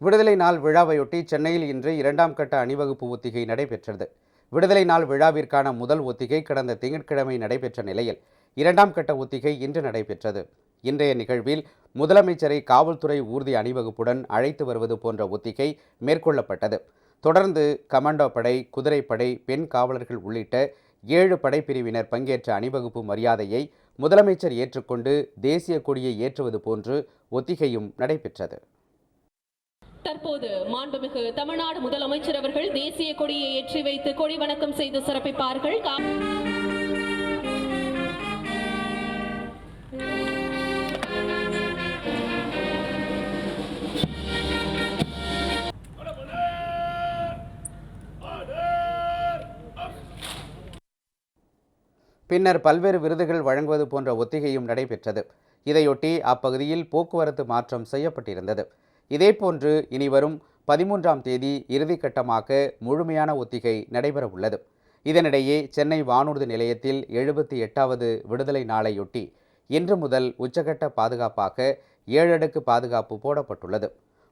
விடுதலை நாள் விழாவையொட்டி சென்னையில் இன்று இரண்டாம் கட்ட அணிவகுப்பு ஒத்திகை நடைபெற்றது. விடுதலை நாள் விழாவிற்கான முதல் ஒத்திகை கடந்த திங்கட்கிழமை நடைபெற்ற நிலையில் இரண்டாம் கட்ட ஒத்திகை இன்று நடைபெற்றது. இன்றைய நிகழ்வில் முதலமைச்சரை காவல்துறை ஊர்தி அணிவகுப்புடன் அழைத்து வருவது போன்ற ஒத்திகை மேற்கொள்ளப்பட்டது. தொடர்ந்து கமாண்டோ படை குதிரைப்படை பெண் காவலர்கள் உள்ளிட்ட ஏழு படைப்பிரிவினர் பங்கேற்ற அணிவகுப்பு மரியாதையை முதலமைச்சர் ஏற்றுக்கொண்டு தேசிய கொடியை ஏற்றுவது போன்று ஒத்திகையும் நடைபெற்றது. தற்போது மாண்புமிகு தமிழ்நாடு முதலமைச்சர் அவர்கள் தேசிய கொடியை ஏற்றி வைத்து கொடி வணக்கம் செய்து சிறப்பிப்பார்கள். பின்னர் பல்வேறு விருதுகள் வழங்குவது போன்ற ஒத்திகையும் நடைபெற்றது. இதையொட்டி அப்பகுதியில் போக்குவரத்து மாற்றம் செய்யப்பட்டிருந்தது. இதேபோன்று இனி வரும் பதிமூன்றாம் தேதி இறுதிக்கட்டமாக முழுமையான ஒத்திகை நடைபெற உள்ளது இதனிடையே சென்னை வானூர்தி நிலையத்தில் எழுபத்தி எட்டாவது விடுதலை நாளையொட்டி இன்று முதல் உச்சகட்ட பாதுகாப்பாக ஏழடுக்கு பாதுகாப்பு போடப்பட்டுள்ளது.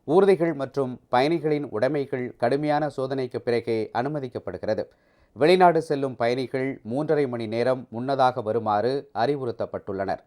ஊர்திகள் மற்றும் பயணிகளின் உடைமைகள் கடுமையான சோதனைக்கு பிறகே அனுமதிக்கப்படுகிறது. வெளிநாடு செல்லும் பயணிகள் மூன்றரை மணி நேரம் முன்னதாக வருமாறு அறிவுறுத்தப்பட்டுள்ளனர்.